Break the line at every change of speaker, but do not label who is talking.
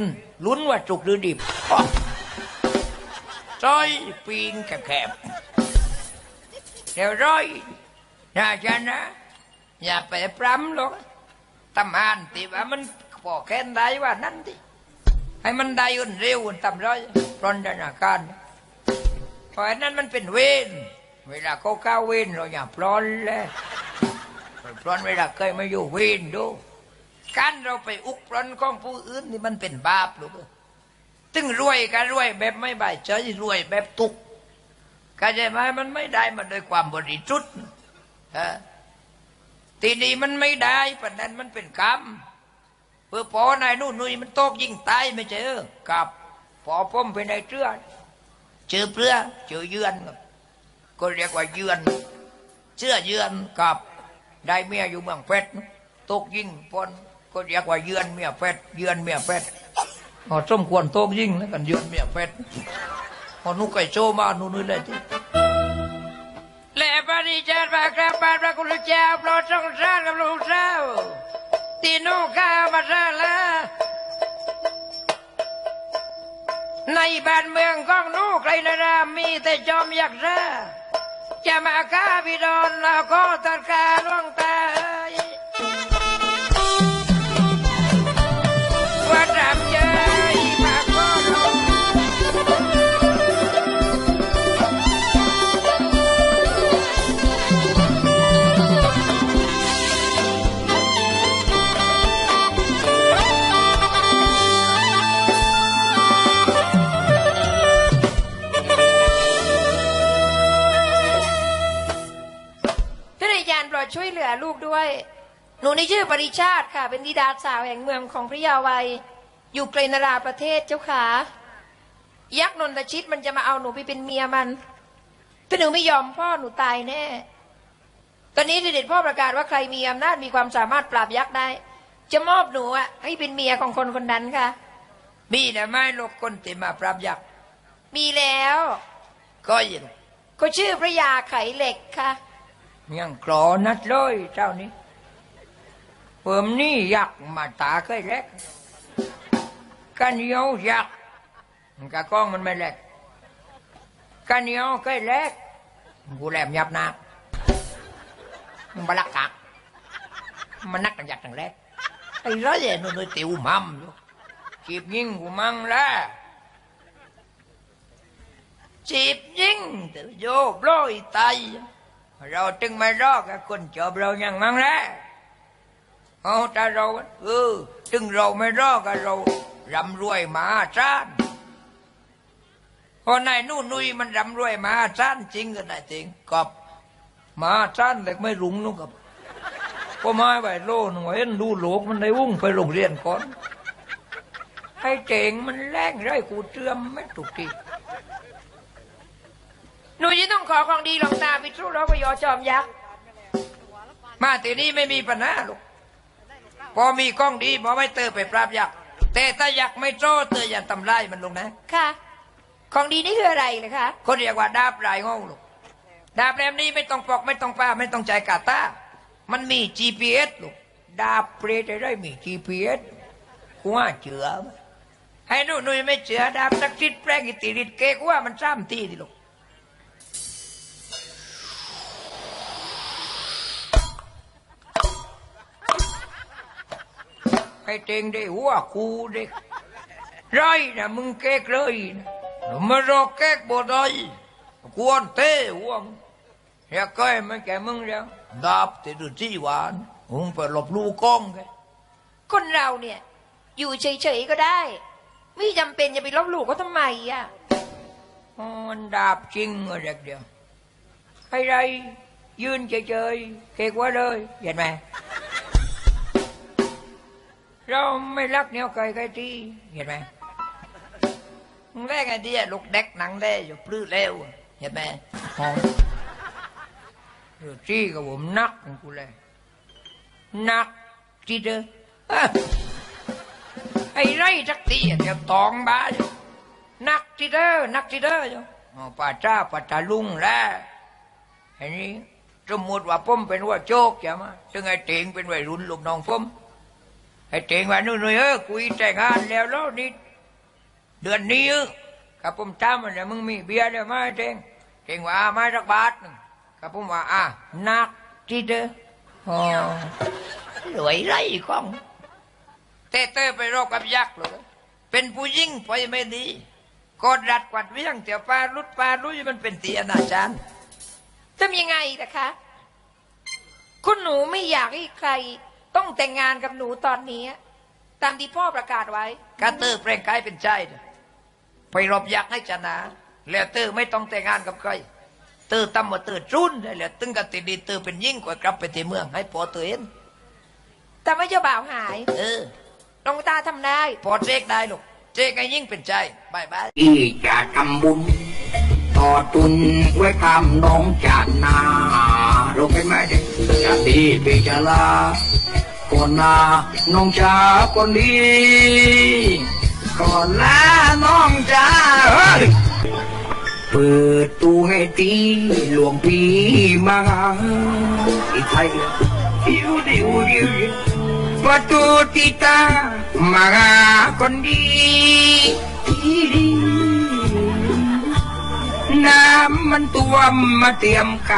นลุ้นว่าจุกหรือดิบอ๊อกซยปีนแคบๆเดี๋ยวร้อยนะจ๊ะนะ อย่าไปปรำหรอกตำหานตีว่ามันพอแค่นได้ว่านั่นที่ให้มันได้อุ่นเร็วอุ่นตำร้อยปรนดนาการเพราะอันนั้นมันเป็นเวรเวลาเขาเข้าเวรเราอย่าปลอนเลยปลอนเวลาเคยมาอยู่เวรดู การเราไปอุกปลอนของผู้อื่นนี่มันเป็นบาปหลูกเอ้ยตึงรวยก็รวยแบบไม่บายใจรวยแบบตุกเข้าใจไหมมันไม่ได้มาโดยความบริสุทธิ์ทีนี้มันไม่ได้ประนั้นมันเป็นกรรมเพื่อพอนายนู่นนุยมันโตกยิ่งตายไม่ใช่เออกับพอผมเป็นเชื่อเชื่อเพื่อเชื่อเยือนก็เรียกว่าเยือนเชื่อเยือนกับได้เมียอยู่เมืองเพชรตกยิ่งพน ก็เรียกว่าเยือนเมียเพชรเยือนเมียเพชรอ๋อสมควรโตกยิ่งแล้วกันเยือนเมียเพชรพอนุกไก่โชว์มาหนู่นนี่เลยที่และปฏิจารย์พระกราบพระคุณเจ้าโปรดทรงสร้างกับลูกสาวตีนูข้ามาซาละในบ้านเมืองของนูใครนรามีแต่จอมยักษ์ซาจะมาฆ่าพี่ดอนแล้วก็ตัด ลือลู
กด้วย หนูนี่ชื่อปริชาติค่ะ เป็นธิดาสาวแห่งเมืองของพระยาวัย อยู่ไกลนราประเทศเจ้าขายักษ์นนทชิตมันจะมาเอาหนูไปเป็นเมียมันถ้าหนูไม่ยอมพ่อหนูตายแน่ ตอนนี้เด็ดพ่อประกาศว่าใครมีอำนาจมีความสามารถปราบยักษ์ได้ จะมอบหนูอะให้เป็นเมียของคนคนนั้นค่ะ
มีแต่ไม่ลกคนติมาปรับยักษ์
มีแล้ว
ก็ยิน
เขาชื่อพระยาไขเหล็กค่ะ
ยังกรอนัดเลยเจ้านี้เพิ่มนี่อยักมาตาเคยเล็กกันเหนียวยักมันกะกล้องมันไม่เล็กกันเยวเคยเล็กกูแหลมยับนักมันบลักกักมันนักกันยักตั้งแรกไอ้ร้อยเนี่ยนู่นติวมัมอยู่จีบยิงกูมั่งละจีบยิงแต่โยบลอยไต เราจึงไม่รอกับคนจอบเราอย่างนั้นแหละเอาแต่เราเออจึงเราไม่รอกับเราร่ำรวยมหาศาลเพราะนายนู่นนุยมันร่ำรวยมหาศาลจริงก็ได้จริงกับมหาศาลเล็กไม่รุงนู่นกับก็ไม้ใบโลนงเห็นดูโลกมันได้วุ่งไปโรงเรียนก่อนให้เจ๋งมันแรงไรกูเตือมไม่ถูกที
หนูจะต้องขอของดีหลวงตาไปสู้รบพยอจอมยักษ์
มาทีนี้ไม่มีปัญหาลูกพอมีกล้องดีพอไม่เตอไปปราบยักษ์แต่ถ้ายักษ์ไม่โจ้เตออย่าทำลายมันลงนะ
ค่ะ ของดีนี่คืออะไรเลยคะ
เขาเรียกว่าดาบลายงงลูกดาบแรมนี้ไม่ต้องปอกไม่ต้องป้าไม่ต้องใจกาตามันมี GPS ลูกดาบเปรตได้มี GPS กูว่าเชื่อไหมให้หนูหนุ่ยไม่เชื่อดาบสักทิศแปลงอิติริตเกกว่ามันซ้ำทีดิลูก ให้เต็งได้หัวคูเด็กไรนะมึงเก๊กเลยนะมารอเก๊กบ่ได้กวนเต้หัวมึงอยากใกล้ไม่แก่มึงแล้วดาบติดที่หวานมึงไปหลบลูกกล้องแก
คนเราเนี่ย อยู่เฉยๆก็ได้ ไม่จำเป็นจะไปลบหลู่เขาทำไมอะ
อ๋อมันดาบจริงเหรอเด็กเดียวให้ไรยืนเฉยๆเก๊กว่าเลยเห็นไหม เราไม่รักเนี้ยใครใครที่เห็นไหมแรกไอ้ที่ลูกเด็กหนังได้อยู่ปลื้อเร็วเห็นไหมหอมจี้กับผมนักของกูเลยนักที่เด้อไอ้ไรสักทีเดี๋ยวตองบ้าอยู่นักที่เด้อนักที่เด้ออยู่อป่าจ้าป่าตาลุงแล้วไอ้นี้สมมติว่าผมเป็นว่าโจกใช่ไหมซึ่งไอ้เตียงเป็นวัยรุ่นลูกน้องผม ไอ้เจงว่านู่นนู่เออคุยแต่งงานแล้วแล้วนี่เดือนนี้เออกับผมถามมันเนี่ยมึงมีเบียร์เดี๋ยวมาเจงเจงว่ามาสักบาทนึงกับผมว่าอะนักที่เด้ออ๋อรวยไรของเต้เต้ไปรบกับยักษ์เลยเป็นผู้ยิ่งไปไม่ดีกดดัดกวัดเวียงเตี่ยวปลาลุดปลาลุยมันเป็นตีอนาจารย์
ทำยังไงนะคะ คุณหนูไม่อยากให้ใคร ต้องแต่งงานกับหนูตอนนี้ ตามที่พ่อประกาศไว้
กาเตอร์แปลงกายเป็นชายเถอะไปรบยักษ์ให้ชนะแล้วเตอร์ไม่ต้องแต่งงานกับใครเตอร์ตั้มมาเตอร์จุนได้แล้วตึงกับติดีเตอร์เป็นยิ่งกว่ากลับไปที่เมืองให้พอเตอร์เห็น
แต่ไม่เจ้าบ่าวหาย
เออ
หลวงตาทำได้
พอเจกได้ลูกเจกไอ้ยิ่งเป็นใจบายบาย
ที่จะทำบุญต่อตุนไว้ทำน้องจานนาเราไปไม่ได้ จะดีไปจะลาก่อนนาน้องจ้าคนนี้ก่อนลาน้องจ้าเปิดตู้ให้ตีหลวงพี่มาอีกไทยดิวดิวดิวประตูติตามาคนดีที่ดีน้ำมันตัวมาเตรียมกัน